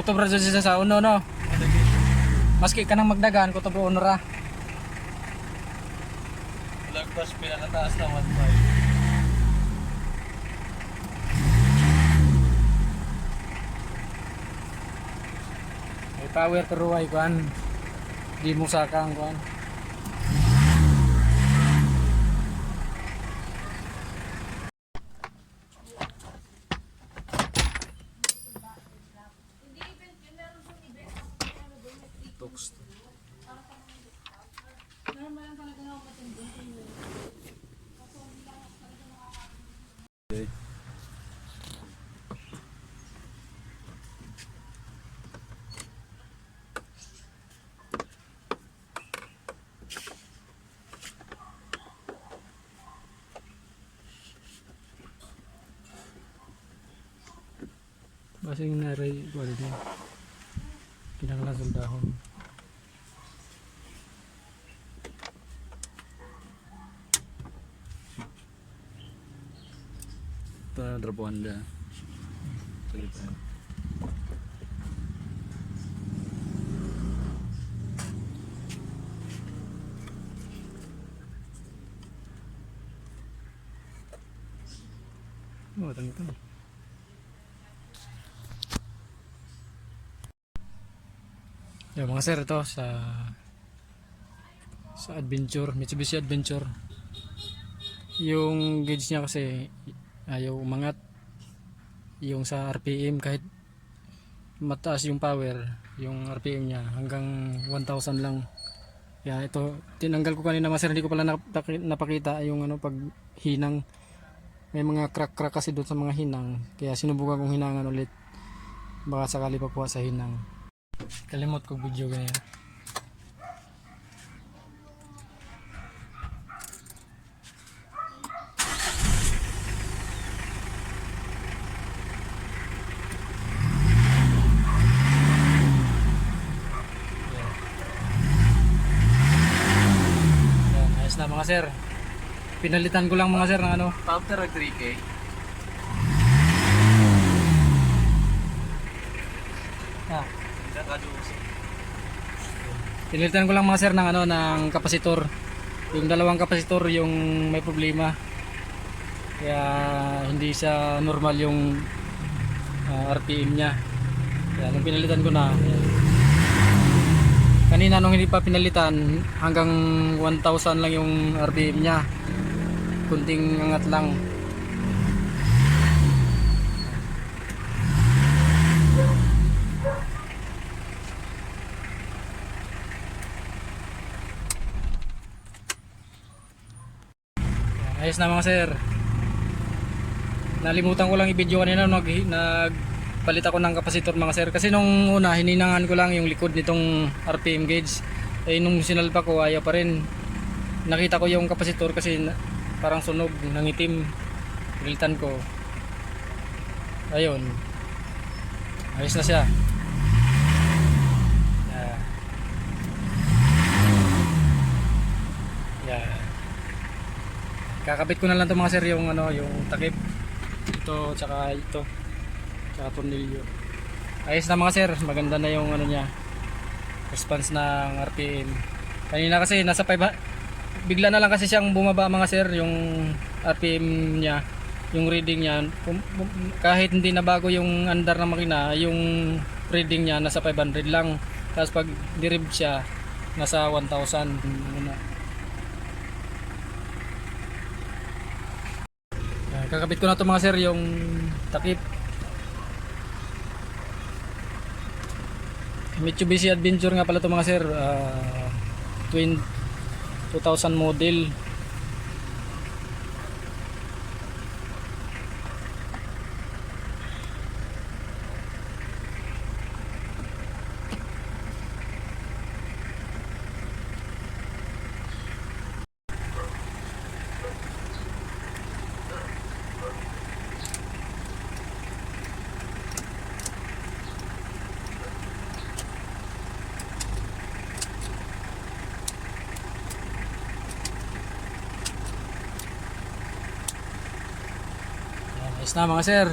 Kutob ra dyan siya sa uno no. Maski ka nang magdagan kutob ra uno ra. Lagpas pinakataas na 1.5. May power pero ay kuan. Di mo sakang kuan. Basta yung naray kuan din. Kinanglan soldahon. Ito na drop Honda. Sige. Oh, tangi Yung mga sir ito sa sa adventure, Mitsubishi Adventure. Yung gauge niya kasi ayaw umangat. Yung sa RPM kahit mataas yung power, yung RPM niya hanggang 1000 lang. Kaya ito, tinanggal ko kanina mga sir, hindi ko pala nap- napakita yung ano pag hinang may mga crack-crack kasi doon sa mga hinang kaya sinubukan kong hinangan ulit baka sakali pa po sa hinang kalimot ko video ganyan. Na mga sir. Pinalitan ko lang mga sir ng ano. After a 3K. Pinilitan ko lang mga sir ng ano ng kapasitor. Yung dalawang kapasitor yung may problema. Kaya hindi siya normal yung ah, RPM niya. Kaya nung pinalitan ko na. Kanina nung hindi pa pinalitan hanggang 1000 lang yung RPM niya. Kunting angat lang. Ayos na mga sir. Nalimutan ko lang i-video kanina nag nagpalit ako ng kapasitor mga sir kasi nung una hininangan ko lang yung likod nitong RPM gauge. Eh nung sinalpa ko ayaw pa rin. Nakita ko yung kapasitor kasi parang sunog, nangitim. Pilitan ko. Ayun. Ayos na siya. Kakabit ko na lang to mga sir yung ano, yung takip. Ito tsaka ito. Tsaka tornilyo. Ayos na mga sir, maganda na yung ano niya. Response ng RPM. Kanina kasi nasa 5 bigla na lang kasi siyang bumaba mga sir yung RPM niya yung reading niya kahit hindi na bago yung andar ng makina yung reading niya nasa 500 lang tapos pag dirib siya nasa 1000 ano na kakabit ko na to mga sir yung takip. Mitsubishi Adventure nga pala to mga sir. Ah, twin 2000 model ayos na mga sir